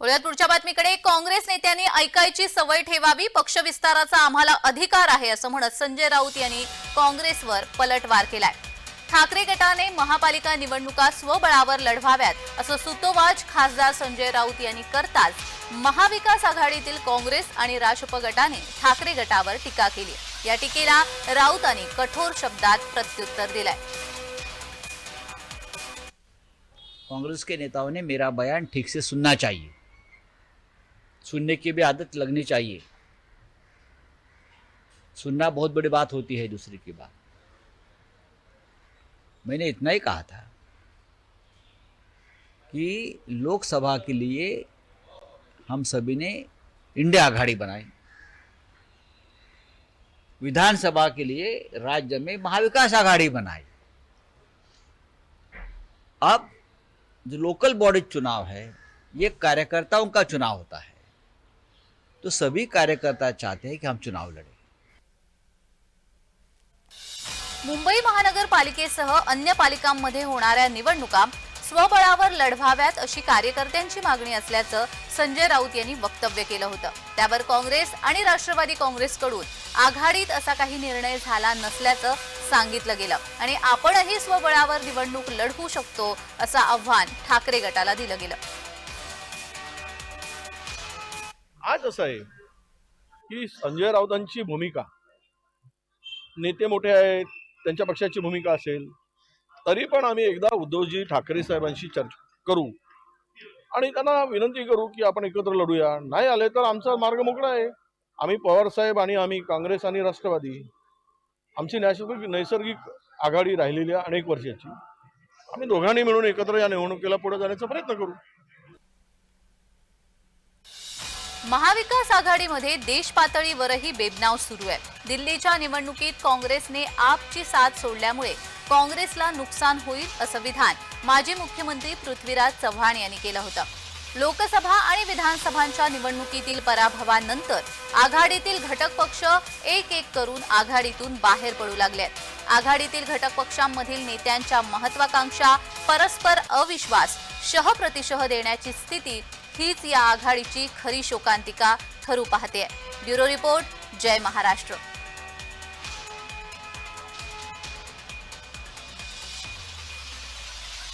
वळूयात पुढच्या बातमीकडे काँग्रेस नेत्यांनी ऐकायची सवय ठेवावी पक्ष विस्ताराचा आम्हाला अधिकार आहे असं म्हणत संजय राऊत यांनी काँग्रेसवर पलटवार केलाय. ठाकरे गटाने महापालिका निवडणुका स्वबळावर लढवाव्यात असं सुतोवाच खासदार संजय राऊत यांनी करताच महाविकास आघाडीतील काँग्रेस आणि राजप गटाने ठाकरे गटावर टीका केली. या टीकेला राऊतांनी कठोर शब्दात प्रत्युत्तर दिलंय. कांग्रेस के नेताओं ने मेरा बयान ठीक से सुनना चाहिए। सुनने की भी आदत लगनी चाहिए। सुनना बहुत बड़ी बात होती है दूसरे की बात। मैंने इतना ही कहा था कि लोकसभा के लिए हम सभी ने इंडिया आघाड़ी बनाई। विधानसभा के लिए राज्य में महाविकास आघाड़ी बनाई। अब जो लोकल बॉडी चुनाव है, ये कार्यकर्ताओं का चुनाव होता है। तो सभी कार्यकर्ता चाहते हैं कि हम चुनाव लड़े। मुंबई महानगरपालिकेसह अन्य पालिकांमध्ये होणाऱ्या निवडणुका स्वबळावर लढवाव्यात अशी कार्यकर्त्यांची मागणी असल्याचं संजय राऊत यांनी वक्तव्य केलं होतं. त्यावर काँग्रेस आणि राष्ट्रवादी काँग्रेसकडून आघाडीत असा काही निर्णय झाला नसल्याचं सांगितलं गेलं. आणि आपणही स्वबळावर निवडणूक लढवू शकतो असं आव्हान ठाकरे गटाला दिलं गेलं. आज असं आहे की संजय राऊतांची भूमिका नेते मोठे आहेत त्यांच्या पक्षाची भूमिका असेल तरी पण आम्ही एकदा उद्धवजी ठाकरे साहेबांशी चर्चा करू आणि त्यांना विनंती करू की आपण एकत्र लढूया. नाही आले तर आमचा मार्ग मोकळा आहे. आम्ही पवार साहेब आणि आम्ही काँग्रेस आणि राष्ट्रवादी आमची नैसर्गिक नैसर्गिक आघाडी राहिलेली आहे अनेक वर्षाची. आम्ही दोघांनी मिळून एकत्र या निवडणुकीला पुढे जाण्याचा प्रयत्न करू. महाविकास आघाडीमध्ये देश पातळीवरही बेबनाव सुरू आहे. दिल्लीच्या निवडणुकीत काँग्रेसने आपची साथ सोडल्यामुळे काँग्रेसला नुकसान होईल असं विधान माजी मुख्यमंत्री पृथ्वीराज चव्हाण यांनी केलं होतं. लोकसभा आणि विधानसभांच्या निवडणुकीतील पराभवानंतर आघाडीतील घटक पक्ष एक एक करून आघाडीतून बाहेर पडू लागले आहेत. आघाडीतील घटक पक्षांमधील नेत्यांच्या महत्वाकांक्षा परस्पर अविश्वास शहप्रतिशह देण्याची स्थिती हीच या आघाडीची खरी शोकांतिका ठरू पाहते ब्युरो रिपोर्ट जय महाराष्ट्र.